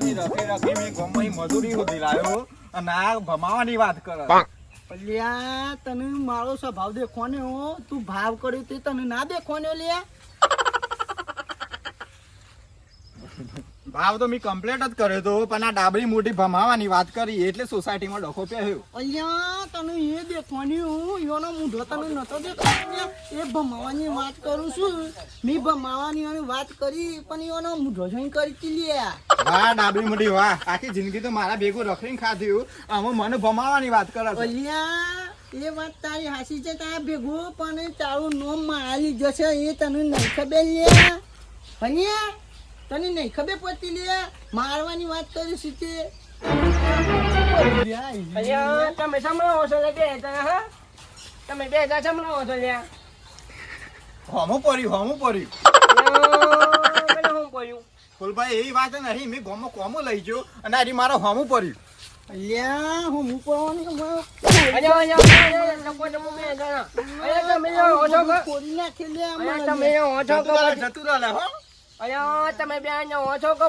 ની રખી રખી મેં ગમે મજૂરી સુધી લાવ્યો અને આ ભમાવાની વાત કરે. અલ્યા તને મારો સ્વભાવ દેખવાનો હો. તું ભાવ કર્યો તે તને ના દેખવાનો લ્યા. ભાવ તો મેં કમ્પ્લેટ જ કર્યો તો પણ આ ડાબરી મોટી ભમાવાની વાત કરી એટલે સોસાયટીમાં ડખો પહેર્યો. અહીંયા તને એ દેખવાની હું એનો મૂઢો તને નતો દેખાતો? એ ભમાવાની વાત કરું છું. મેં ભમાવાની વાત કરી પણ એનો મૂઢો જોઈને કરી તી લ્યા વાહ ડાબરી મોટી વાહ. આખી જિંદગી તો મારા ભેગું રખડીને ખાધ્યું આમાં મને ભમાવાની વાત કરે અહીંયા એ વાત તારી હાસી છે તારા ભેગું પણ તારું નોમ મારી જશે એ તને નહીં ખબર અલ્યા તને નહીં ખબર પડતી લે મારવાની વાત કરી છે તે તમે સંભળાવો છો લે બે હા? તમે બે હજાર સંભળાવો છો લ્યા. હોમું પડ્યું હોમું પડ્યું. ફૂલભાઈ એવી વાત નહીં મેં ગોમો કોમો લઈ ગયો અને આજે મારો હોમું પડ્યું. અલ્યા હું મૂકવાની અલ્યા, અલ્યા, અલ્યા, લોકો તમે અલ્યા, તમે ઓછો કરો. તમે ઓછો જતું રહે, હો. અલ્યા, તમે બે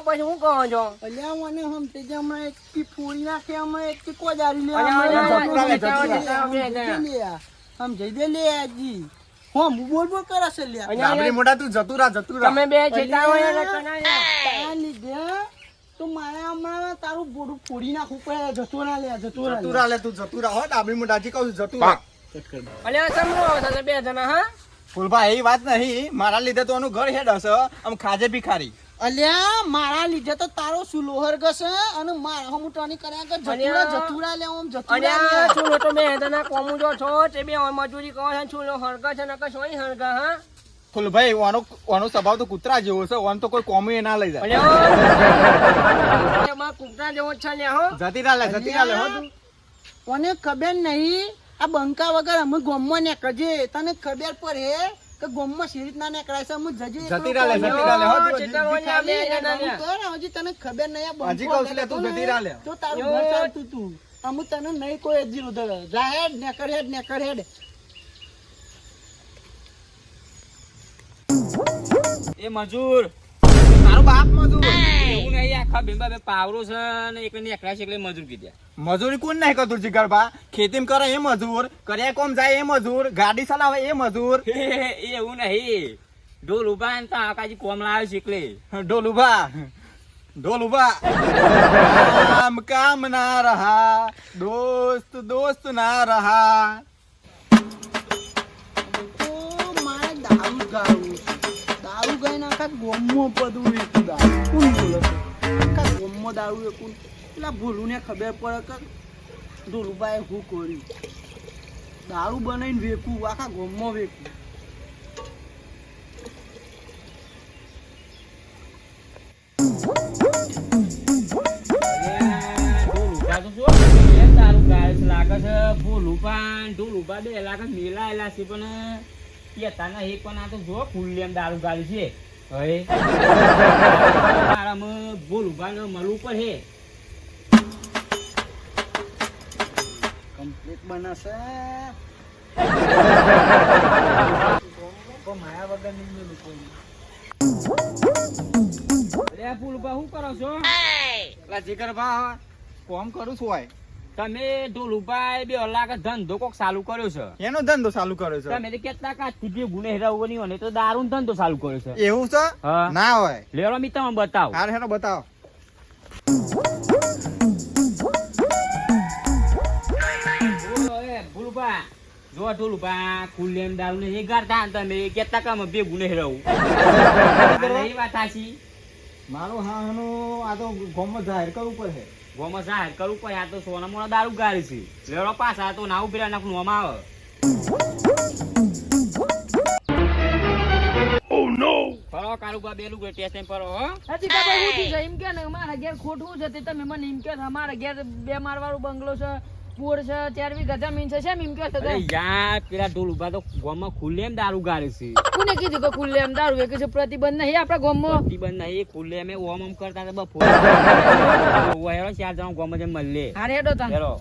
પછી કહો છો અલ્યા મને હમતે જે હમણાં એક કી ફોડી નાખે હમણાં એક કી કોજારી લે અલ્યા, જતું અલ્યા, જતું રહે. હમ જઈ દે લે આ. હમ જઈ દે લે આજી હું બોલ બોલ કરે છે લે અલ્યા, મોટા તું જતું રહે, જતું રહે. તમે બે છેટા હોય ને કના લીધે તો મારે હમણાં તારું બોડું ફોડી નાખું પડે જતો ના લે જતો ના જતું રા લે, તું જતું રા હો, ડાબી મોટા હજી કહું જતું રહે. અલ્યા બે જણા હા ફૂલભાઈ એ વાત નહીં. મારા લીધે તો એનું ઘર હેડ હશે. આમ ખાજે ભિખારી. અલ્યા મારા લીધે તો તારો સુલોહર ગશે અને મારા હમ ટોની કર્યા કે જતુરા જતુરા લે આમ જતુરા અલ્યા લે છુલો તો મે હજારના કોમું જો છો? તે બે મજૂરી કહો છો છુલો હરગા છે નકર સોય હરગા હા? ફૂલભાઈ ઓનો ઓનો સ્વભાવ તો કૂતરા જેવો છે. ઓન તો કોઈ કોમી ના લઈ જાય. અલ્યા. કુકડા જેવો છે ને હો. જતી રહે લે, જતી રહે લે, હો તું. કોને ખબર નહીં આ બંકા વગર અમે ગોમમાં નીકળજે. તને ખબર પડે કે ગોમમાં સી રીતના નીકળાય છે? અમે જજે જતી રહે જતી હો. કર, હજી તને ખબર નહીં. આ બંકો હજી કહું છું તું જતી તો તારું ઘર ચાલતું તું. અમે તને નહીં કોઈ હજી ઉધર જા હેડ નેકર હેડ નેકર હેડ. એ મજૂર. મારો બાપ મજૂર. એવું નહીં આખા ભીંબા બે પાવરો છે ને એક ને છે એટલે મજૂર કીધા. મજૂરી કોણ નહીં કરતું જીગરબા ખેતીમાં કરે એ મજૂર કર્યા કોમ જાય એ મજૂર ગાડી ચલાવે એ મજૂર. એવું નહીં. ઢોલ ઊભા ને તો આકાજી કોમ લાવે શીખલે ઢોલ ઊભા. ઢોલ ઊભા. કામ કામ ના રહા. દોસ્ત દોસ્ત ના રહા. દારૂ ગઈ છે ગોમો પદવું વેચું દારૂ. કોણ બોલે છે? ગોમો દારૂ એ વેચું. પેલા ભૂલુને ખબર પડે કે ઢોલુભાઈ હું કર્યું? દારૂ બનાવીને વેકું આખા ગોમમાં વેકું લાગે છે ભૂલ ને ઢોલ ઊભા બે લાગે મેલાયેલા છે પણ કેતા નહીં પણ આ જો ફૂલ દારૂ ગાડી છે. હવે? ભૂલ ઊભા ને મળવું પડે કમ્પ્લીટ બનાશે માયા વગર નહીં અરે ફૂલ ઊભા શું કરો છો? પેલા જીગરબા કોમ કરું છું હોય તમે ઢોલુભાઈ બે લાગે ધંધો કોક ચાલુ કર્યો છે? એનો ધંધો ચાલુ કર્યો છે. તમે કેટલા કાચથી બે ગુને હેરાવવાની હોય તો દારૂ ધંધો ચાલુ કર્યો છે. એવું છે? ના હોય. લેરો મિત્ર બતાવો. હાર હેરો બતાવો. એ જો ઢોલું ઢોલુભા ખુલ્લેમ દારૂ ને એગારતા ને તમે કેટલા કામ બે ગુને હેરાવું એ વાત સાચી મારો હા એનો આ તો ગોમમાં જાહેર કરવું પડે. ગોમાં જાહેર કરવું પડે આ તો સોના મોણા દારૂ ગાળી છે. લેરો પાછા તો ના ઊભી નાખું નોમાં આવે. ફરો કારુબા બેલું ગયો ટેસ્ટ ફરો હો. હજી બાબા હું થઈ એમ કે ને મારા ઘેર ખોટું છે. તે તમે મને એમ કે અમારા ઘેર બે મારવાળો બંગલો છે. પૂર છે ત્યારે બી ગધા મીન છે શેમ એમ કે છો યાર પેલા ઢોલુભા તો ગોમાં ખુલ્લેમ દારૂ ગાળે છે. કોને કીધું કે ખુલ્લે એમ દારૂ? એ છે પ્રતિબંધ નહીં આપણા ગામમાં. પ્રતિબંધ નહીં ખુલ્લે એ ઓમ ઓમ કરતા હતા બપોર. ચાર જણા ગોમાં જેમ મળે હારે હેડો તા હેરો